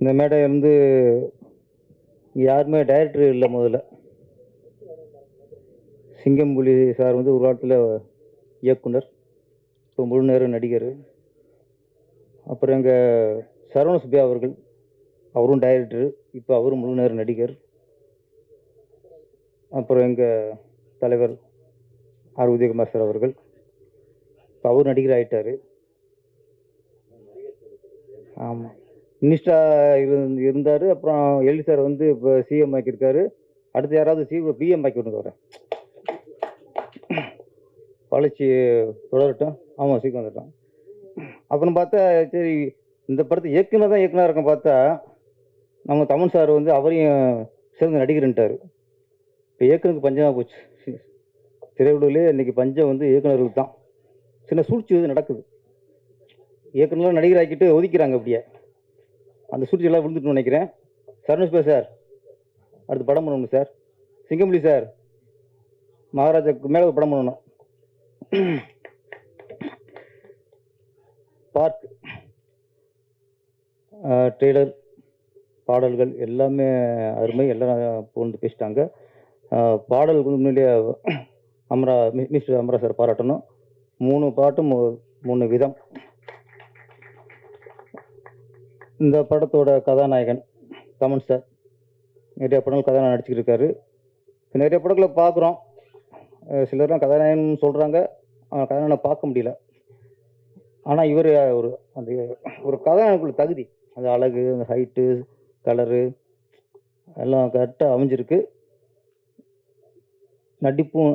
இந்த மேடை வந்து யாருமே டைரக்டர் இல்லை முதல்ல. சிங்கம்புலி சார் வந்து ஒரு காலத்தில் இயக்குனர் இப்போ முழு நேர நடிகர். அப்புறம் எங்கள் சரவண சுப்பியா அவர்கள் அவரும் டைரக்டர் இப்போ அவரும் முழு நேர நடிகர். அப்புறம் எங்கள் தலைவர் ஆர் உதயகுமார் சார் அவர்கள் இப்போ அவர் நடிகர் ஆயிட்டாரு ஆமாம் மினிஸ்டா இருந்து இருந்தார். அப்புறம் எல்டி சார் வந்து இப்போ சிஎம் ஆக்கியிருக்காரு. அடுத்து யாராவது சி பிஎம் ஆக்கி விட்டு வரேன் வளர்ச்சி தொடரட்டும். ஆமாம் சீக்கிரம் வந்துட்டான் அப்புறம் பார்த்தா சரி இந்த படத்தை இயக்குனர் தான் இயக்குனர் இருக்க பார்த்தா நம்ம தமிழ் சார் வந்து அவரையும் சிறந்த நடிகர்ன்ட்டார் இப்போ இயக்குனருக்கு பஞ்சமாக போச்சு. திரையுலகிலே இன்றைக்கி பஞ்சம் வந்து இயக்குனர்களுக்கு தான். சின்ன சூழ்ச்சி வந்து நடக்குது. இயக்குனர்லாம் நடிகர் ஆக்கிட்டு ஒதுக்கிறாங்க அப்படியே. அந்த சூழ்ச்சி எல்லாம் விழுந்துட்டு நினைக்கிறேன். சரணுஷ்பா சார் அடுத்து படம் பண்ணணும் சார். சிங்கம்புலி சார் மகாராஜாக்கு மேலே படம் பண்ணணும். பார்க் ட்ரெய்லர் பாடல்கள் எல்லாமே அருமை. எல்லாம் போன்று பேசிட்டாங்க. அஹ், பாடலுக்கு அமரா மிஸ்டர் அமரா சார் பாராட்டணும். மூணு பாட்டும் மூ- மூணு விதம். இந்த படத்தோட கதாநாயகன் தமன் சார். நிறைய படங்கள் கதாநாயகன் நடிச்சுக்கிட்டு இருக்காரு நிறைய படங்களை பார்க்குறோம். சிலர்லாம் கதாநாயகன் சொல்கிறாங்க அவன் கதாநாயகனை பார்க்க முடியல. ஆனால் இவர் ஒரு அந்த ஒரு கதாநாயகனுக்குள்ள தகுதி. அந்த அழகு அந்த ஹைட்டு கலரு எல்லாம் கரெக்டாக அமைஞ்சிருக்கு. நடிப்பும்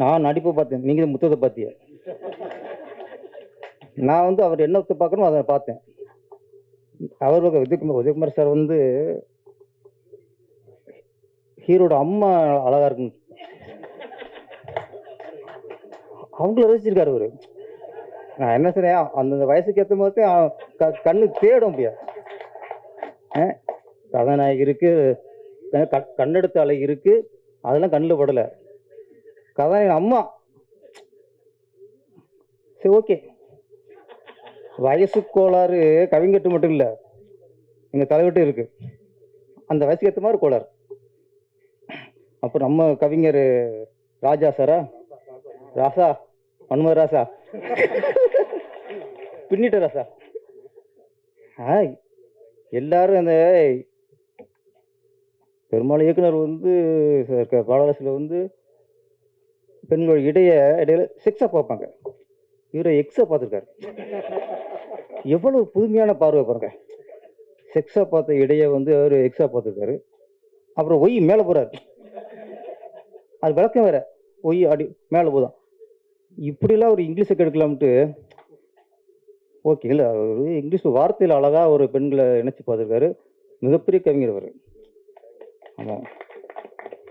நான் நடிப்பை பார்த்தேன். நீங்கள் முத்தத்தை பார்த்தியா நான் வந்து அவர் என்ன பார்க்கணும் அதை பார்த்தேன். அவர் பக்கம் உதயகுமார் சார் வந்து ஹீரோட அம்மா அழகா இருக்கும். அவங்கள ரசிச்சிருக்காரு அவரு. நான் என்ன சொல்றேன் அந்தந்த வயசுக்கு ஏற்ற போது கண்ணு தேடும் அப்படியா? கதாநாயகி இருக்கு க- கண்ணெடுத்த அலை இருக்கு அதெல்லாம் கண்ணில் படலை. கதாநாயகன் அம்மா. சரி ஓகே. வயசு கோளாறு கவிங்கட்டு மட்டும் இல்லை. எங்கள் தலைவட்டு இருக்கு. அந்த வயசுக்கு ஏற்ற மாதிரி கோளாறு. அப்புறம் நம்ம கவிஞர் ராஜா சாரா? ராசா? மன்மத ராசா? பின்னிட்ட ராசா? ஆ எல்லாரும் அந்த பெரும்பாலும் இயக்குனர் வந்து இருக்க பாடலாசிரியர் வந்து பெண்களோட இடைய இடையில செக்ஸா பார்ப்பாங்க. இவரை எக்ஸா பார்த்துருக்காரு. எவ்வளவு புதுமையான பார்வை பாருங்க. செக்ஸா பார்த்த இடையே வந்து அவர் எக்ஸா பார்த்துருக்காரு. அப்புறம் ஒய் மேலே போறாரு. அது விளக்கம் வேற. ஒய் அடி மேலே போதும். இப்படிலாம் ஒரு இங்கிலீஷை கெடுக்கலாம்ட்டு ஓகே இல்லை அவர் இங்கிலீஷ் வார்த்தையில் அழகாக ஒரு பெண்களை இணைச்சி பார்த்துருக்காரு. மிகப்பெரிய கவிஞர் அவர். ஆமாம்